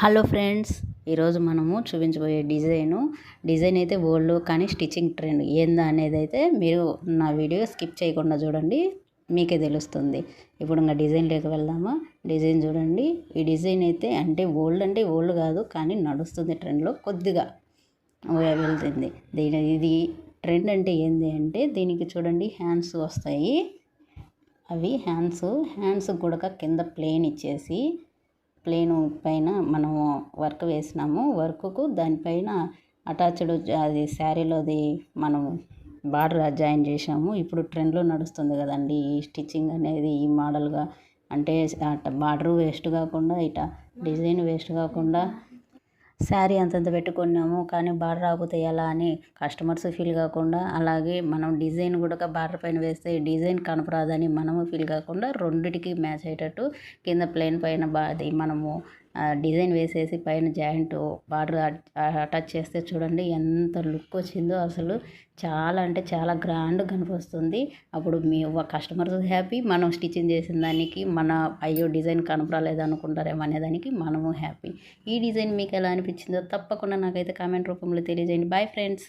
Hello friends ఈరోజు మనము చూపించబోయే డిజైను. డిజైన్ అయితే ఓల్డ్ కానీ స్టిచ్చింగ్ ట్రెండ్. ఏందా అనేది అయితే మీరు నా వీడియో స్కిప్ చేయకుండా చూడండి మీకే తెలుస్తుంది. ఇప్పుడు ఇంకా డిజైన్లోకి వెళ్దామా? డిజైన్ చూడండి. ఈ డిజైన్ అయితే అంటే ఓల్డ్ అంటే ఓల్డ్ కాదు కానీ నడుస్తుంది ట్రెండ్లో కొద్దిగా వెళ్తుంది. దీని ఇది ట్రెండ్ అంటే ఏంది అంటే దీనికి చూడండి హ్యాండ్స్ వస్తాయి. అవి హ్యాండ్స్ హ్యాండ్స్ కూడా కింద ప్లేన్ ఇచ్చేసి ప్లేన్ పైన మనము వర్క్ వేసినాము. వర్క్కు దానిపైన అటాచ్డ్ అది శారీలోది మనము బార్డర్ జాయిన్ చేసాము ఇప్పుడు ట్రెండ్లో నడుస్తుంది కదండి. ఈ స్టిచ్చింగ్ అనేది ఈ మోడల్గా అంటే అట్ట బార్డర్ వేస్ట్ కాకుండా ఇట డిజైన్ వేస్ట్ కాకుండా శారీ అంతంత పెట్టుకున్నాము కానీ బార్డర్ రాకపోతే ఎలా అని కస్టమర్స్ ఫీల్ కాకుండా అలాగే మనం డిజైన్ కూడా బార్డర్ పైన వేస్తే డిజైన్ కనపరాదని మనము ఫీల్ కాకుండా రెండిటికి మ్యాచ్ అయ్యేటట్టు కింద ప్లేన్ పైన బా మనము డిజైన్ వేసేసి పైన జాయింట్ బార్డర్ అటాచ్ చేస్తే చూడండి ఎంత లుక్ వచ్చిందో అసలు. చాలా అంటే చాలా గ్రాండ్ కనిపిస్తుంది. అప్పుడు మీ కస్టమర్స్ హ్యాపీ మనం స్టిచ్చింగ్ చేసిన దానికి మన అయ్యో డిజైన్ కనపరాలేదు అనుకుంటారేమో అనేదానికి మనము హ్యాపీ ఈ డిజైన్ మీకు ఎలా అనిపించిందో తప్పకుండా నాకైతే కామెంట్ రూపంలో తెలియజేయండి. Bye friends